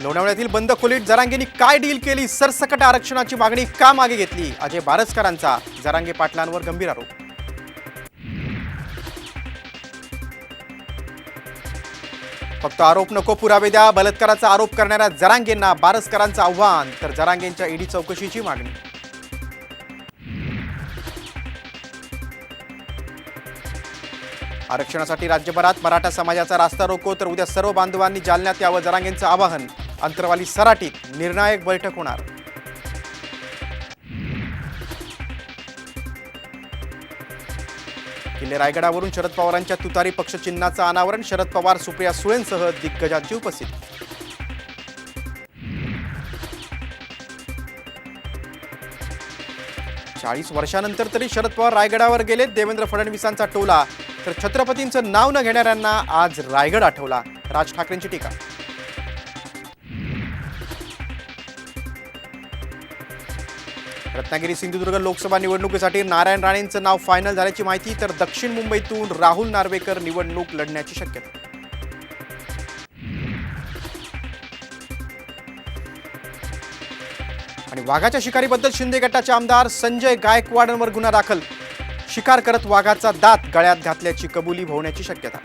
लोणावळ्यातील बंद खोलीत जरांगेंनी काय डील केली? सरसकट आरक्षणाची मागणी का मागे घेतली? अजय बारसकरांचा जरांगे पाटलांवर गंभीर आरोप. फक्त आरोप नको पुरावे द्या. बलात्काराचा आरोप करणाऱ्या जरांगेंना बारसकरांचं आव्हान. तर जरांगेंच्या ईडी चौकशीची मागणी. आरक्षणासाठी राज्यभरात मराठा समाजाचा रास्ता रोको तर उद्या सर्व बांधवांनी जालन्यात यावं जरांगेंचं आवाहन. अंतरवाली सराटीत निर्णायक बैठक होणार. किल्ले रायगडावरून शरद पवारांच्या तुतारी पक्षचिन्हाचं अनावरण शरद पवार सुप्रिया सुळेंसह दिग्गजांची उपस्थिती. चाळीस वर्षानंतर तरी शरद पवार रायगडावर गेले देवेंद्र फडणवीसांचा टोला तर छत्रपतींचं नाव न घेणाऱ्यांना आज रायगड आठवला. राज ठाकरेंची टीका. रत्नागिरी सिंधुदुर्ग लोकसभा निवडणुकीसाठी नारायण राणेंचं नाव फायनल झाल्याची माहिती तर दक्षिण मुंबईतून राहुल नार्वेकर निवडणूक लढण्याची शक्यता. आणि वाघाच्या शिकारीबद्दल शिंदे गटाचे आमदार संजय गायकवाडांवर गुन्हा दाखल. शिकार करत वाघाचा दात गळ्यात घातल्याची कबुली भोवण्याची शक्यता.